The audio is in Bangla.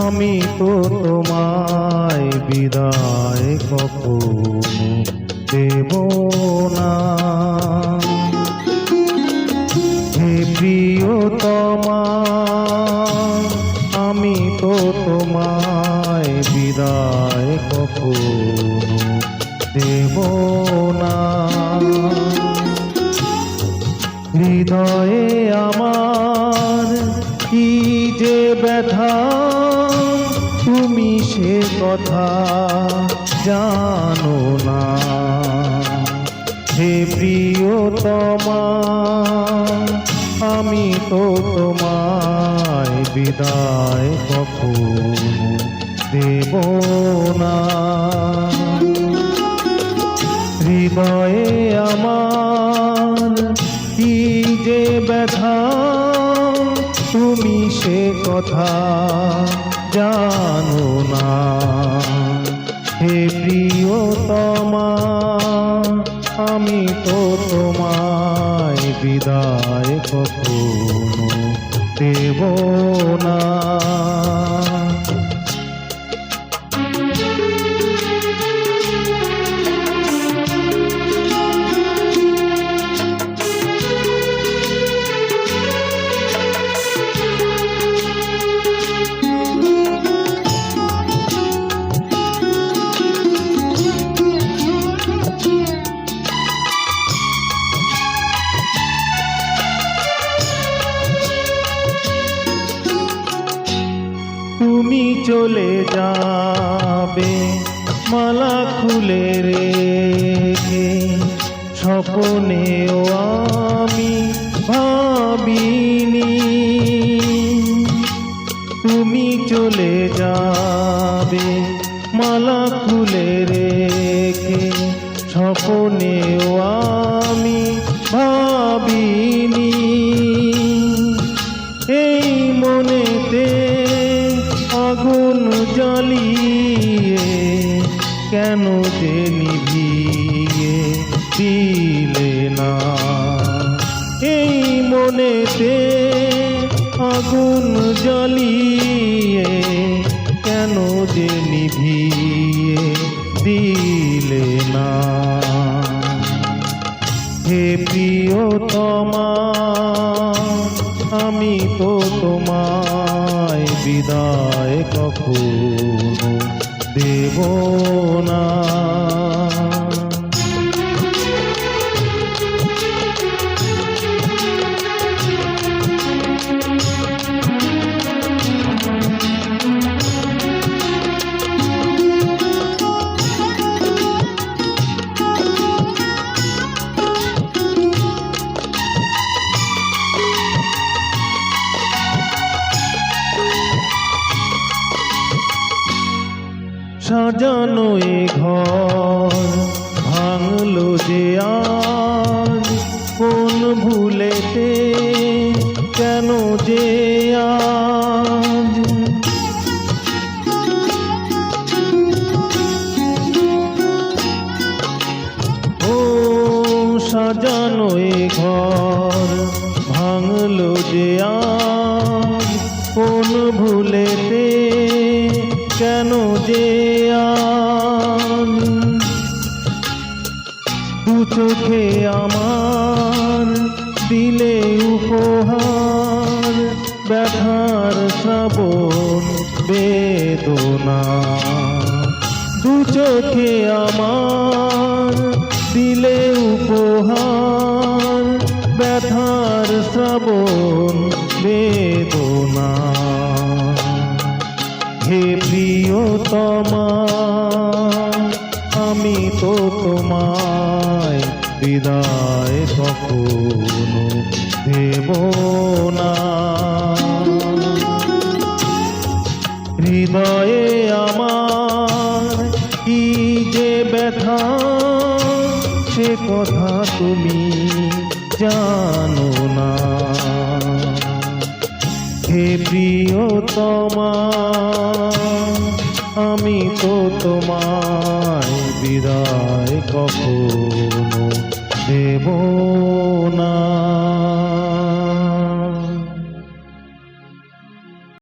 আমি তো তোমায় বিদায় কখনো দেব না। হে প্রিয়তমা, আমি তো তোমায় বিদায় কখনো দেব না। হৃদয়ে আমার সে কথা জানো না। হে প্রিয়তমা, আমি তো তোমায় বিদায় কখনো দেব না। হৃদয়ে আমার কি যে ব্যথা, তুমি সে কথা জানো না। হে প্রিয়তমা আমি তো তোমায় বিদায় কখনো দেব না। তুমি চলে যাবে, মালা খুলে রেখে। স্বপনেও আমি ভাবিনি। তুমি চলে যাবে, মালা খুলে রেখে। স্বপনেও কেন যে নিভিয়ে দিলে না? এই মনেতে আগুন জ্বালিয়ে কেন যে নিভিয়ে দিলে না? হে প্রিয়তমা, আমি তো তোমায় বিদায় কখনো দেব না। সাজানো এ ঘর ভাঙলো যে আজ কোন ভুলেতে কেন যে আজ? ও সাজানো এ ঘর যে দু চোখে আমার দিলে উপহার ব্যথার শ্রাবণ বেদনা। দু চোখে আমার দিলে উপহার প্রিয়তমা আমি তো তোমায় বিদায় কখনো দেব না। হৃদয়ে আমার কি যে ব্যথা, সে কথা তুমি জানো না। হে প্রিয়তমা আমি তো তোমায় বিদায় কখনো দেব না।